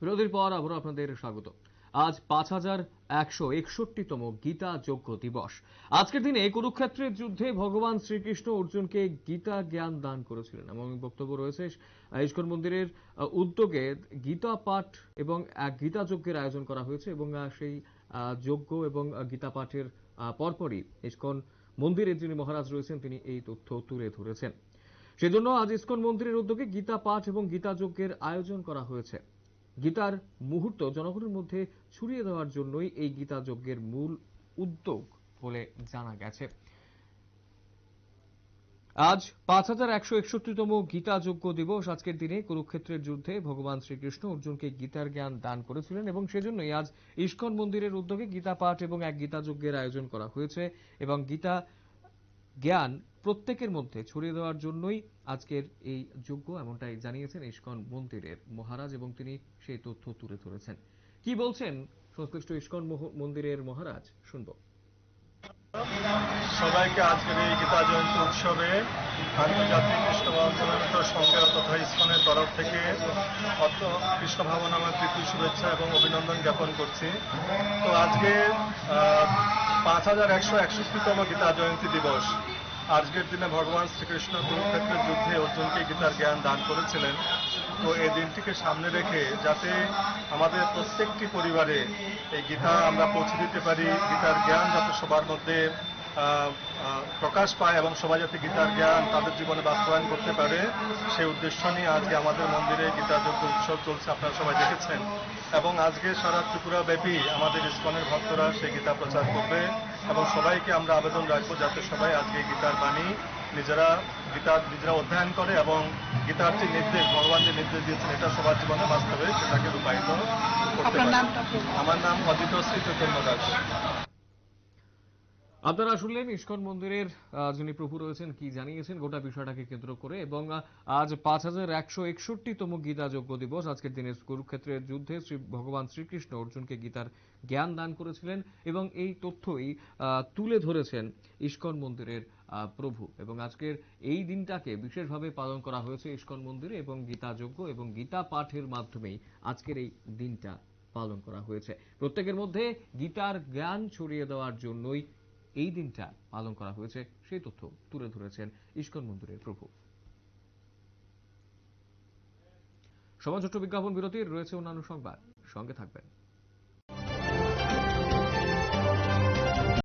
বিরতির পর আবারও আপনাদের স্বাগত। আজ পাঁচ হাজার একশো একষট্টিতম গীতা যজ্ঞ দিবস। আজকের দিনে কুরুক্ষেত্রের যুদ্ধে ভগবান শ্রীকৃষ্ণ অর্জুনকে গীতা জ্ঞান দান করেছিলেন। এবং বক্তব্য রয়েছে ইস্কন মন্দিরের উদ্যোগে গীতা পাঠ এবং এক গীতা যজ্ঞের আয়োজন করা হয়েছে এবং সেই যজ্ঞ এবং গীতা পাঠের পরপরই ইস্কন মন্দিরের যিনি মহারাজ রয়েছেন তিনি এই তথ্য তুলে ধরেছেন। সেজন্য আজ ইস্কন মন্দিরের উদ্যোগে গীতা পাঠ এবং গীতা যজ্ঞের আয়োজন করা হয়েছে। গীতার মুহূর্ত জনগণের মধ্যে ছড়িয়ে দেওয়ার জন্যই এই গীতা যজ্ঞের মূল উদ্যোগ বলে জানা গেছে। আজ পাঁচ হাজার একশো একষট্টিতম গীতা যজ্ঞ দিবস আজকের দিনে কুরুক্ষেত্রের যুদ্ধে ভগবান শ্রীকৃষ্ণ অর্জুনকে গীতার জ্ঞান দান করেছিলেন এবং সেজন্যই আজ ইস্কন মন্দিরের উদ্যোগে গীতা পাঠ এবং এক গীতা যজ্ঞের আয়োজন করা হয়েছে এবং গীতা জ্ঞান প্রত্যেকের মধ্যে ছড়িয়ে দেওয়ার জন্যই আজকের এই যজ্ঞ, এমনটাই জানিয়েছেন ইস্কন মন্দিরের মহারাজ এবং তিনি সেই তথ্য তুলে ধরেছেন। কি বলছেন সংশ্লিষ্ট ইস্কন মন্দিরের মহারাজ? শুনব। সবাইকে আজকের এই গীতা জয়ন্তী উৎসবে আন্তর্জাতিক কৃষ্ণ ভাবনামৃত সংঘ তথা ইস্কনের তরফ থেকে অত কৃষ্ণ আমার প্রীতি, শুভেচ্ছা এবং অভিনন্দন জ্ঞাপন করছি। তো আজকে পাঁচ হাজার একশো একষট্টিতম গীতা জয়ন্তী দিবস। আজকের দিনে ভগবান শ্রীকৃষ্ণ কুরুক্ষেত্রের যুদ্ধে অর্জুনকে গীতার জ্ঞান দান করেছিলেন। তো এই দিনটিকে সামনে রেখে যাতে আমাদের প্রত্যেকটি পরিবারে এই গীতা আমরা পৌঁছে দিতে পারি, গীতার জ্ঞান যাতে সবার মধ্যে প্রকাশ পায় এবং সবাই যাতে গীতার জ্ঞান তাদের জীবনে বাস্তবায়ন করতে পারে, সেই উদ্দেশ্য নিয়ে আজকে আমাদের মন্দিরে গীতা যজ্ঞ উৎসব চলছে, আপনারা সবাই দেখেছেন। এবং আজকে সারা ত্রিপুরা ব্যাপী আমাদের ইস্কনের ভক্তরা সেই গীতা প্রচার করবে। এবং সবাইকে আমরা আবেদন রাখব যাতে সবাই আজকে গীতার বাণী নিজেরা গীতা নিজেরা অধ্যয়ন করে এবং গীতার যে নির্দেশ ভগবান যে নির্দেশ দিয়েছেন এটা সবার জীবনে বাস্তবে সেটাকে রূপায়িত করতে পারে। আমার নাম অজিত শ্রী চৈতন্য দাস। আপনারা শুনলেন ইস্কন মন্দিরের যিনি প্রভু রয়েছেন, কি জানিয়েছেন? গোটা বিষয়টাকে কেন্দ্র করে এবং আজ পাঁচ হাজার একশো একষট্টিতম গীতা যজ্ঞ দিবস, আজকের দিনে কুরুক্ষেত্রের যুদ্ধে শ্রী, ভগবান শ্রীকৃষ্ণ অর্জুনকে গীতার জ্ঞান দান করেছিলেন এবং এই তথ্যই তুলে ধরেছেন ইস্কন মন্দিরের প্রভু। এবং আজকের এই দিনটাকে বিশেষভাবে পালন করা হয়েছে ইস্কন মন্দিরে এবং গীতা যজ্ঞ এবং গীতা পাঠের মাধ্যমেই আজকের এই দিনটা পালন করা হয়েছে। প্রত্যেকের মধ্যে গীতার জ্ঞান ছড়িয়ে দেওয়ার জন্যই এই দিনটা পালন করা হয়েছে, সেই তথ্য তুলে ধরেছেন ইস্কন মন্দিরের প্রভু। সমাজ বিজ্ঞাপন বিরতির, রয়েছে অন্যান্য সংবাদ। সঙ্গে থাকবেন।